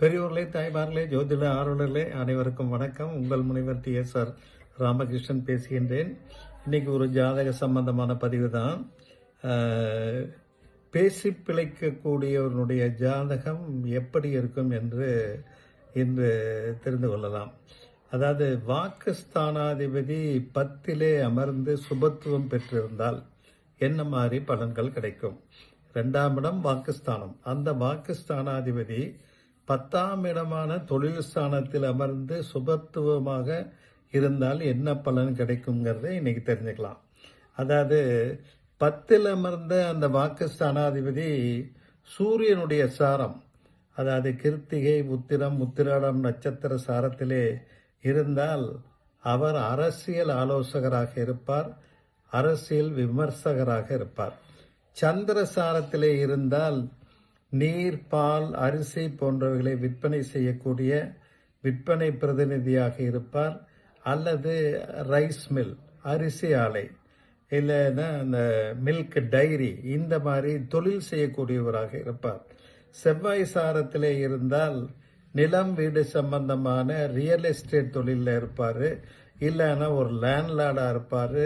பெரியோர்களே தாய்மார்களே ஜோதிட ஆர்வலர்களே அனைவருக்கும் வணக்கம். உங்கள் முனைவர் டி. எஸ். ஆர். ராமகிருஷ்ணன் பேசுகின்றேன். இன்னைக்கு ஒரு ஜாதக சம்பந்தமான பதிவு தான். பேசி பிழைக்கக்கூடியவனுடைய ஜாதகம் எப்படி இருக்கும் என்று இன்று தெரிந்து கொள்ளலாம். அதாவது வாக்குஸ்தானாதிபதி பத்திலே அமர்ந்து சுபத்துவம் பெற்றிருந்தால் என்ன மாதிரி பலன்கள் கிடைக்கும்? ரெண்டாம் இடம் வாக்குஸ்தானம். அந்த வாக்குஸ்தானாதிபதி பத்தாம் இடமான தொழில் ஸ்தானத்தில் அமர்ந்து சுபத்துவமாக இருந்தால் என்ன பலன் கிடைக்குங்கிறத இன்னைக்கு தெரிஞ்சுக்கலாம். அதாவது பத்தில் அமர்ந்த அந்த வாக்கு ஸ்தானாதிபதி சூரியனுடைய சாரம் அதாவது கிருத்திகை உத்திரம் உத்திராடம் நட்சத்திர சாரத்திலே இருந்தால் அவர் அரசியல் ஆலோசகராக இருப்பார் அரசியல் விமர்சகராக இருப்பார். சந்திர சாரத்திலே இருந்தால் நீர் பால் அரிசி போன்றவைகளை விற்பனை செய்யக்கூடிய விற்பனை பிரதிநிதியாக இருப்பார். அல்லது ரைஸ் மில் அரிசி ஆலை இல்லைன்னா அந்த மில்க் டைரி இந்த மாதிரி தொழில் செய்யக்கூடியவராக இருப்பார். செவ்வாய் சாரத்திலே இருந்தால் நிலம் வீடு சம்பந்தமான ரியல் எஸ்டேட் தொழிலில் இருப்பார். இல்லைன்னா ஒரு லேண்ட்லார்டாக இருப்பார்.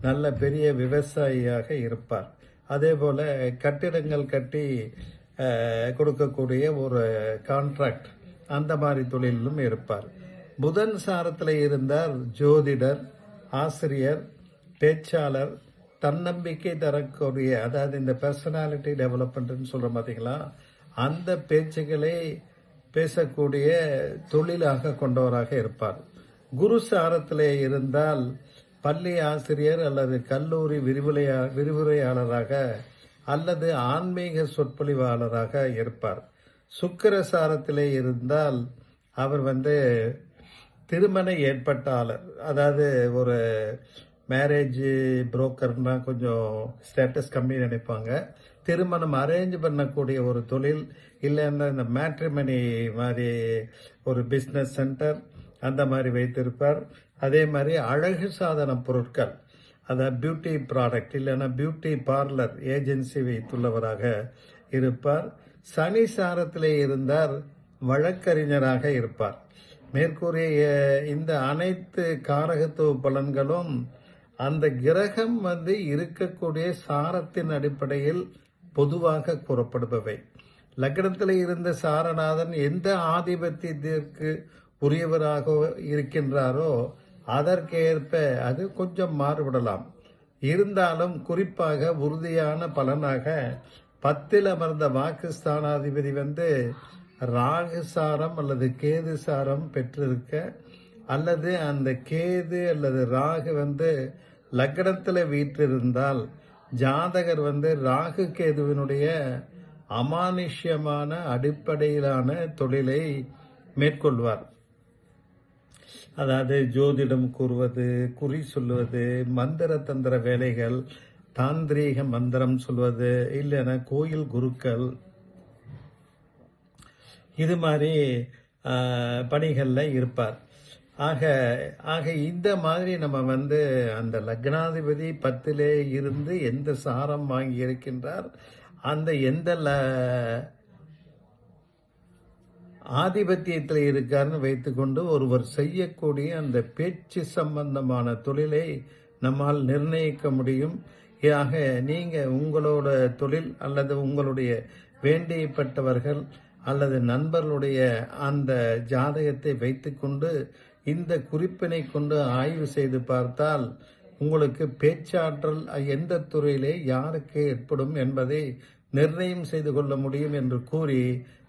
நல்ல பெரிய விவசாயியாக இருப்பார். அதே போல் கட்டிடங்கள் கட்டி கொடுக்கக்கூடிய ஒரு கான்ட்ராக்ட் அந்த மாதிரி தொழிலும் இருப்பார். புதன் சாரத்தில் இருந்தால் ஜோதிடர் ஆசிரியர் பேச்சாளர் தன்னம்பிக்கை தரக்கூடிய அதாவது இந்த பர்சனாலிட்டி டெவலப்மெண்ட்னு சொல்கிறோம் பார்த்தீங்களா அந்த பேச்சுகளை பேசக்கூடிய தொழிலாக கொண்டவராக இருப்பார். குரு சாரத்தில் இருந்தால் பள்ளி ஆசிரியர் அல்லது கல்லூரி விரிவுரையா விரிவுரையாளராக அல்லது ஆன்மீக சொற்பொழிவாளராக இருப்பார். சுக்கரசாரத்திலே இருந்தால் அவர் வந்து திருமண ஏற்பாட்டாளர் அதாவது ஒரு மேரேஜ் புரோக்கர்னா கொஞ்சம் ஸ்டேட்டஸ் கம்மி நினைப்பாங்க. திருமணம் அரேஞ்ச் பண்ணக்கூடிய ஒரு தொழில் இல்லைன்னா இந்த மேட்ரிமனி மாதிரி ஒரு பிஸ்னஸ் சென்டர் அந்த மாதிரி வைத்திருப்பார். அதே மாதிரி அழகு சாதன பொருட்கள் அதாவது பியூட்டி ப்ராடக்ட் இல்லைன்னா பியூட்டி பார்லர் ஏஜென்சி வைத்துள்ளவராக இருப்பார். சனி சாரத்திலே இருந்தார் வழக்கறிஞராக இருப்பார். மேற்கூறிய இந்த அனைத்து காரகத்துவ பலன்களும் அந்த கிரகம் வந்து இருக்கக்கூடிய சாரத்தின் அடிப்படையில் பொதுவாக கூறப்படுபவை. லக்னத்தில் இருந்த சாரநாதன் எந்த ஆதிபத்தியத்திற்கு உரியவராக இருக்கின்றாரோ அதற்கேற்ப அது கொஞ்சம் மாறுபடலாம். இருந்தாலும் குறிப்பாக உறுதியான பலனாக பத்தில் அமர்ந்த வாக்குஸ்தானாதிபதி வந்து ராகு சாரம் அல்லது கேது சாரம் பெற்றிருக்க அல்லது அந்த கேது அல்லது ராகு வந்து லக்னத்தில் வீற்றிருந்தால் ஜாதகர் வந்து ராகு கேதுவினுடைய அமானுஷ்யமான அடிப்படையிலான தொழிலை மேற்கொள்வார். அதாவது ஜோதிடம் கூறுவது குறி சொல்லுவது மந்திர தந்திர வேலைகள் தாந்திரீக மந்திரம் சொல்வது இல்லைன்னா கோயில் குருக்கள். இது மாதிரி பணிகளில் இருப்பார். ஆக ஆக இந்த மாதிரி நம்ம வந்து அந்த லக்னாதிபதி பத்திலே இருந்து எந்த சாரம் வாங்கி இருக்கின்றார் அந்த எந்த ல- ஆதிபத்தியத்தில் இருக்காருன்னு வைத்துக்கொண்டு ஒருவர் செய்யக்கூடிய அந்த பேச்சு சம்பந்தமான தொழிலை நம்மால் நிர்ணயிக்க முடியும். ஆக நீங்க உங்களோட தொழில் அல்லது உங்களுடைய வேண்டியப்பட்டவர்கள் அல்லது நண்பர்களுடைய அந்த ஜாதகத்தை வைத்துக்கொண்டு இந்த குறிப்பினை கொண்டு ஆய்வு செய்து பார்த்தால் உங்களுக்கு பேச்சாற்றல் எந்த துறையிலே யாருக்கு ஏற்படும் என்பதை நிர்ணயம் செய்து கொள்ள முடியும் என்று கூறி